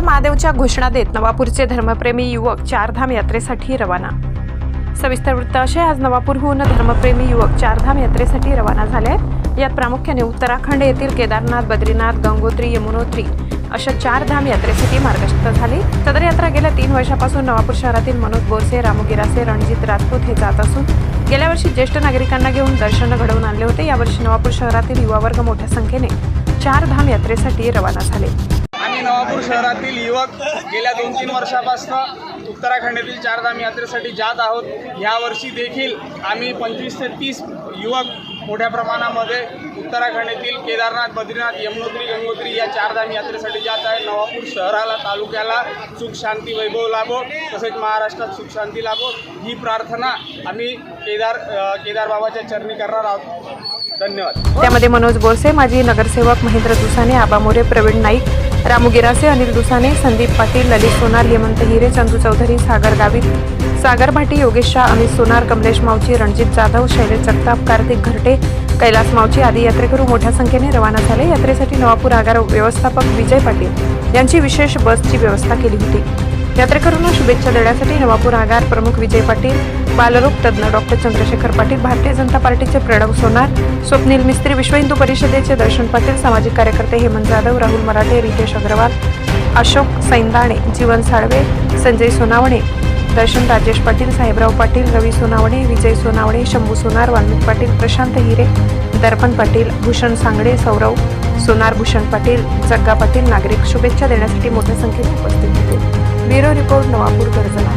महादेवच्या घोषणा देत नवापूरचे धर्मप्रेमी युवक चारधाम यात्रेसाठी रवाना. सविस्तर वृत्त असे आज नवापूरहून धर्मप्रेमी युवक चारधाम यात्रेसाठी रवाना झाले. आहेत यात प्रामुख्याने उत्तराखंड येथील केदारनाथ बद्रीनाथ गंगोत्री यमुनोत्री अशा चार धाम यात्रेसाठी मार्गस्थ झाली. सदर यात्रा गेल्या तीन वर्षापासून नवापूर शहरातील मनोज बोरसे रामू गिरासे रणजित राजपूत हे जात असून गेल्या वर्षी ज्येष्ठ नागरिकांना घेऊन दर्शन घडवून आणले होते. यावर्षी नवापूर शहरातील युवा वर्ग मोठ्या संख्येने चार धाम यात्रेसाठी रवाना झाले. नवापूर शहरातील युवक गेल्या दोन तीन वर्षापासून उत्तराखंड येथील चारधाम यात्रेसाठी जात आहोत. यावर्षी देखील आम्ही पंचवीस ते तीस युवक मोठ्या प्रमाणामध्ये उत्तराखंड येथील केदारनाथ बद्रीनाथ यमुनोत्री गंगोत्री या चारधाम यात्रेसाठी जात आहे. नवापूर शहराला तालुक्याला सुख शांती वैभव लाभो तसेच महाराष्ट्रात सुख शांती लाभो. ही प्रार्थना आम्ही केदार केदारबाबाच्या केदार बाबाच्या चरणी करणार आहोत. धन्यवाद. त्यामध्ये मनोज बोरसे माजी नगरसेवक महेंद्र दुसाने आबा मोरे प्रवीण नाईक रामू गिरासे अनिल दुसाने संदीप पाटील ललित सोनार हेमंत हिरे चंदू चौधरी सागर गावित सागर भाटी योगेश शाह अमित सोनार कमलेश मावची रणजित जाधव शैलेश जगताप कार्तिक घरटे कैलास मावची आदी यात्रेकरू मोठ्या संख्येने रवाना झाले. यात्रेसाठी नवापूर आगार व्यवस्थापक विजय पाटील यांची विशेष बसची व्यवस्था केली होती. यात्रेकरूंना शुभेच्छा देण्यासाठी नवापूर आगार प्रमुख विजय पाटील बालरोग तज्ज्ञ डॉक्टर चंद्रशेखर पाटील भारतीय जनता पार्टीचे प्रणव सोनार स्वप्नील मिस्त्री विश्व हिंदू परिषदेचे दर्शन पाटील सामाजिक कार्यकर्ते हेमंत जाधव राहुल मराठे रितेश अग्रवाल अशोक सैंदाणे जीवन साळवे संजय सोनावणे दर्शन राजेश पाटील साहेबराव पाटील रवी सोनावणे विजय सोनावणे शंभू सोनार वाल्मिक पाटील प्रशांत हिरे दर्पण पाटील भूषण सांगडे सौरव सोनार भूषण पाटील जग्गा पाटील नागरिक शुभेच्छा देण्यासाठी मोठ्या संख्येने उपस्थित होते. Bureau report Navapur कर्जला